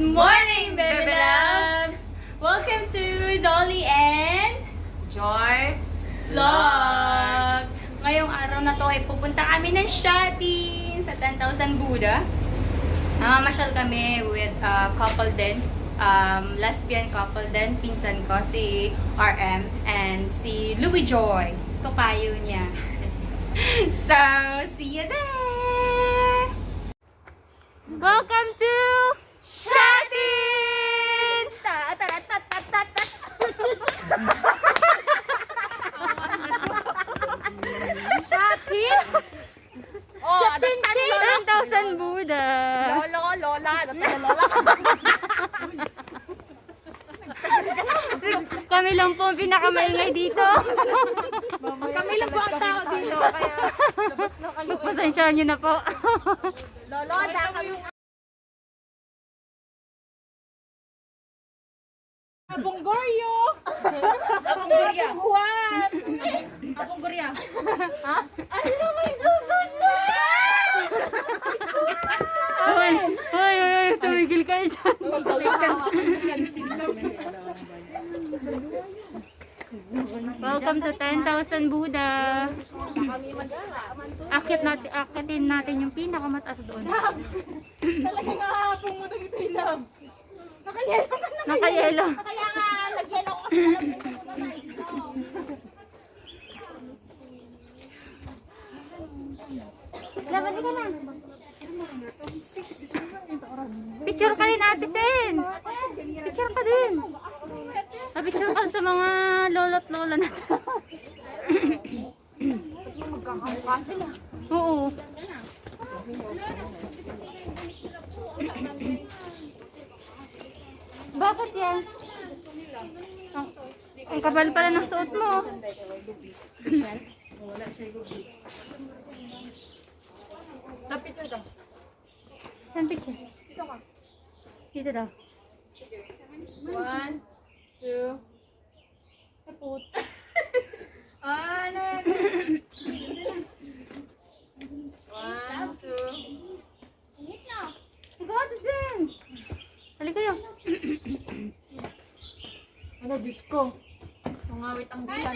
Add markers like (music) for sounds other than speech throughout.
morning, baby loves! Welcome to Dolly and Joy. Vlog! Ngayong araw na to ay pupunta kami ng shopping sa 10,000 Buddha. Mamamasyal kami with a couple din. Um, lesbian couple din. Pinsan ko, si RM and si Louie Joy. Kapayo niya. (laughs) so, see you there! Welcome to Shopping! Shopping? Oh, Shopping 10,000 Buddha! Lolo, lola. Ano tayo, lola? Kami lang po ang pinakamaingay dito. Kami lang po ang tao dito. Kaya, Pagpasensyahan nyo na po. lolo, da kami. Abong Goryo. Abong Gorya. Juan. Abong Gorya. Ano may suso siya? Hoy, hoy, hoy, hoy, tumigil kayo dyan. Welcome to 10,000 Buddha. Akit natin, akitin natin yung pinakamataas doon. Talaga nakakapong mo nang ito ilam. Nakayelo ka na. Nakayelo. Kaya nga, nagyelo ko kasi alam ko na. Laban ka na. Picture ka din, Ate Sen. Picture ka din. Ah, picture ka sa mga lolo't lola na to. Oo. Bakit yan? Ang, ang kapal pala ng suot mo. Lapit ka. Saan picture? Dito daw. One, two. Kaput. (laughs) Ano? One, two. Ikaw, Ate Sen. Halika kayo. Ano, Diyos ko. Mangawit ang bulan.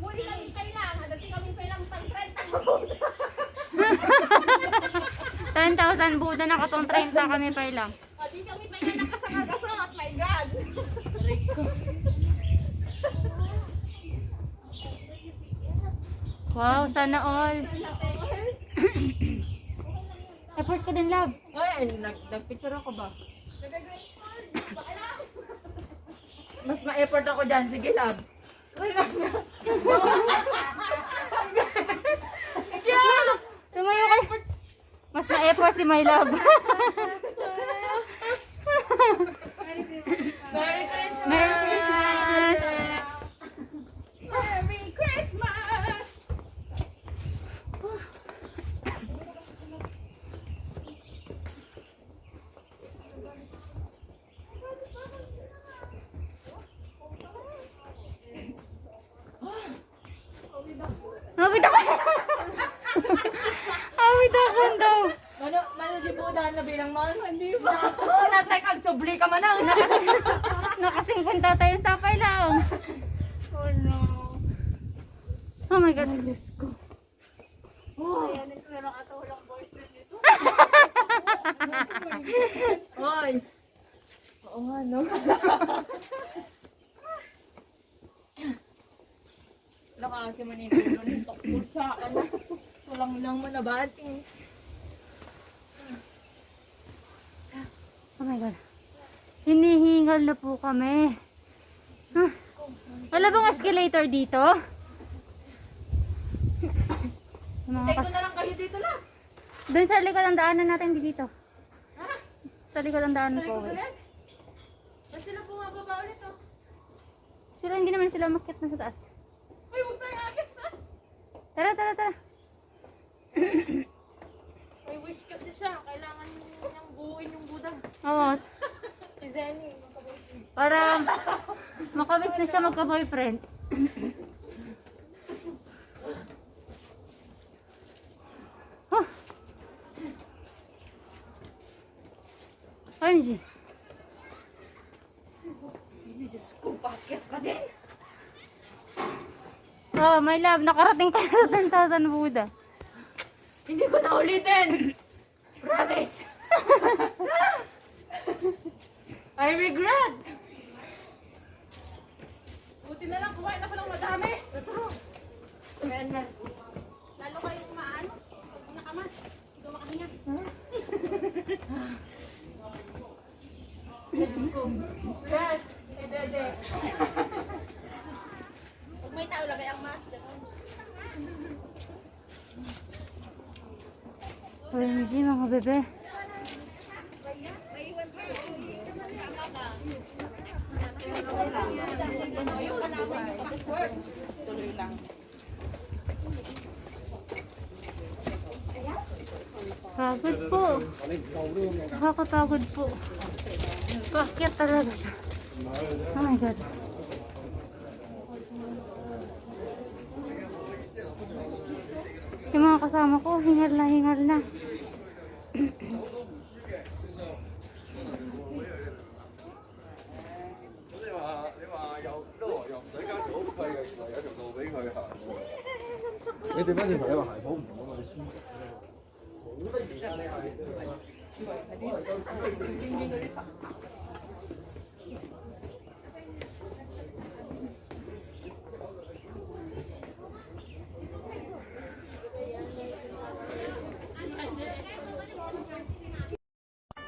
Muli kami kailangan, dati kami kailangan pang (laughs) 10,000 30 Buddha na katong 30 kami pa lang. O, di kami pa yan nakasangagasot, my God. Wow, sana all. (coughs) Effort ka din, love. Ay, nag nagpicture ako ba? Mas ma-effort ako dyan. Sige, love. (laughs) Tumayo kayo. Mas na-effort si my love. (laughs) Merry Christmas! Merry Christmas! Merry Christmas! Awit ako. Awit ako daw. Mano, mano di po dahil na bilang man? Hindi ba? Oh, natay kag subli ka man (laughs) ang. Nakasingkon tayo yung sapay lang. Oh no. Oh my God. Diyos ko. (laughs) Hoy. Oo nga, no? Wala ka kasi manipilo ng sa ano. Walang lang manabati. Oh my God. Hinihingal na po kami. Huh? Wala bang escalator dito? Mga Take ko na lang kayo dito lang. Doon sa likod ang daanan natin dito. Sa likod ang daanan ko. Ba't sila bumababa ulit oh? Sila hindi naman sila na sa taas. Uy, huwag tayo agad sa Tara, tara, tara. Wish kasi siya. Kailangan niyang buuin yung Buddha. Oo. (laughs) Si Zenny, magkaboyfriend. Para makawis na siya magka-boyfriend. huh. OMG. Hindi, Diyos ko, bakit ka din? Oh, my love, nakarating ka sa 10,000 Buddha. Hindi ko na ulitin! Promise! (laughs) I regret! Buti na lang, kumain ako ng madami. Sa true. Ayan na. Lalo kayong maano. Pag nakamas. Hindi ko makahinga. (laughs) Yes! Eh, dede. Pag may tao, lagay ang mask. Ganun. OMG, mga bebe. Tuloy lang. Pagod po. Nakakapagod po. Bakit talaga. Oh my God. Yung mga kasama ko, hingal na hingal na. 你调翻转头，你话鞋铺唔同啊嘛，你舒服。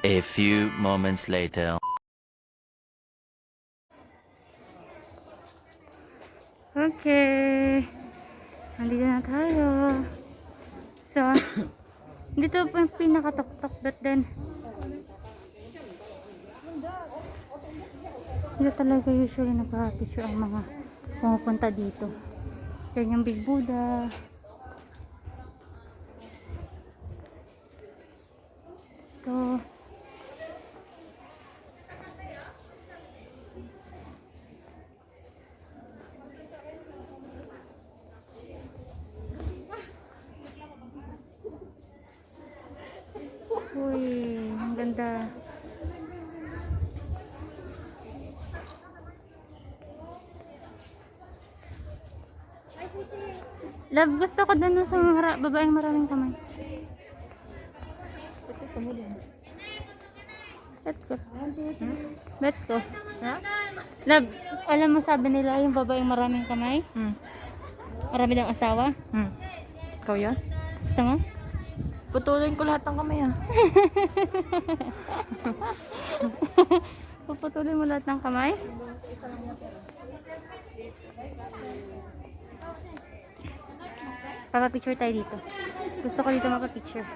A few moments later. Dito talaga usually nagpa-picture ang mga pumupunta dito. Yan yung Big Buddha. Ito. Uy, ang ganda. Love, gusto ko dun sa mara- babaeng maraming kamay. Bet ko. Bet ko. Ha? Love, alam mo sabi nila yung babaeng maraming kamay? Hmm. Marami ng asawa? Hmm. Ikaw yan? Gusto mo? Putulin ko lahat ng kamay ah. (laughs) Puputulin mo lahat ng kamay? Papapicture tayo dito. Gusto ko dito mapapicture.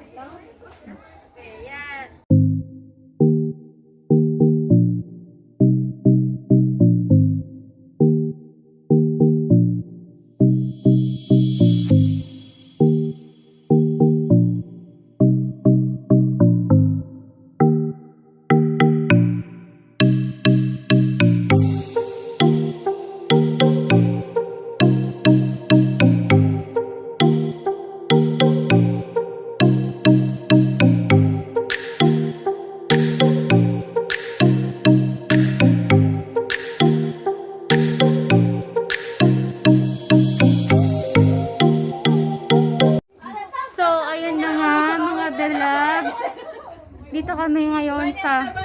Kami ngayon sa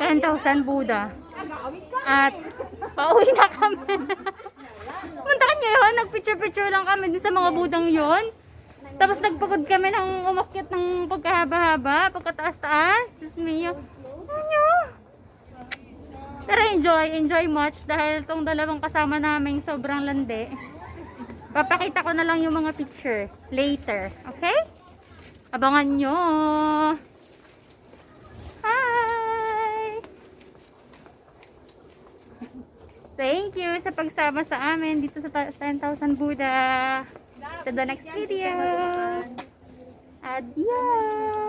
10,000 Buddha. At pauwi na kami. (laughs) Puntahan nyo yun, nagpicture-picture lang kami dun sa mga budang yon. Tapos nagpagod kami ng umakyat ng pagkahaba-haba, pagkataas-taas. Diyos mio. Ano? Pero enjoy, enjoy much dahil tong dalawang kasama naming sobrang landi. Papakita ko na lang yung mga picture later. Okay? Abangan nyo. Thank you sa pagsama sa amin dito sa ta- 10,000 Buddha. To the next video. Adios!